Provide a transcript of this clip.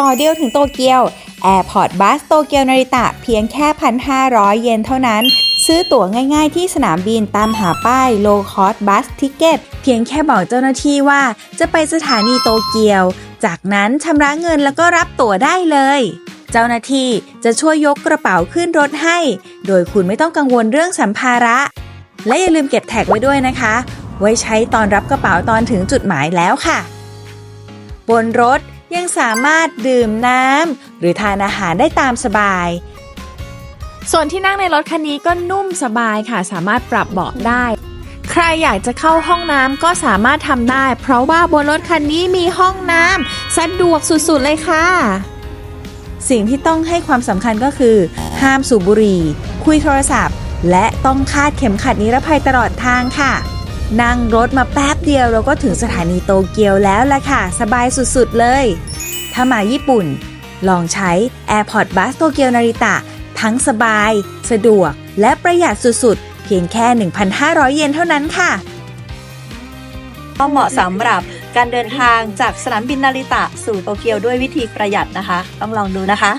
ต่อเดียวถึงโตเกียว Airport Bus โตเกียวนาริตะเพียงแค่ 1,500 เยนเท่านั้น ซื้อตั๋วง่ายๆที่สนามบินตามหาป้าย Low Cost Bus Ticket เพียงแค่บอกเจ้าหน้าที่ว่าจะไปสถานีโตเกียว จากนั้นชำระเงินแล้วก็รับตั๋วได้เลยเจ้าหน้าที่จะช่วยยกกระเป๋าขึ้นรถให้ โดยคุณไม่ต้องกังวลเรื่องสัมภาระ และอย่าลืมเก็บแท็กไว้ด้วยนะคะ ไว้ใช้ตอนรับกระเป๋าตอนถึงจุดหมายแล้วค่ะ บนรถ ยังสามารถดื่มน้ำหรือทานอาหารได้ตามสบาย ส่วนที่นั่งในรถคันนี้ก็นุ่มสบายค่ะ สามารถปรับเบาะได้ ใครอยากจะเข้าห้องน้ำก็สามารถทำได้ เพราะว่าบนรถคันนี้มีห้องน้ำสะดวกสุดๆเลยค่ะ สิ่งที่ต้องให้ความสำคัญก็คือ ห้ามสูบบุหรี่ คุยโทรศัพท์ และต้องคาดเข็มขัดนิรภัยตลอดทางค่ะ นั่งรถมาแป๊บเดียวเราก็ถึงสถานีโตเกียวแล้วล่ะค่ะ สบายสุดๆเลย ถ้ามาญี่ปุ่น ลองใช้ Airport Bus โตเกียวนาริตะ ทั้งสบาย สะดวก และประหยัดสุดๆ เพียงแค่ 1,500 เยนเท่านั้นค่ะก็เหมาะสำหรับการเดินทางจากสนามบินนาริตะสู่โตเกียวด้วยวิธีประหยัดนะคะ ต้องลองดูนะคะ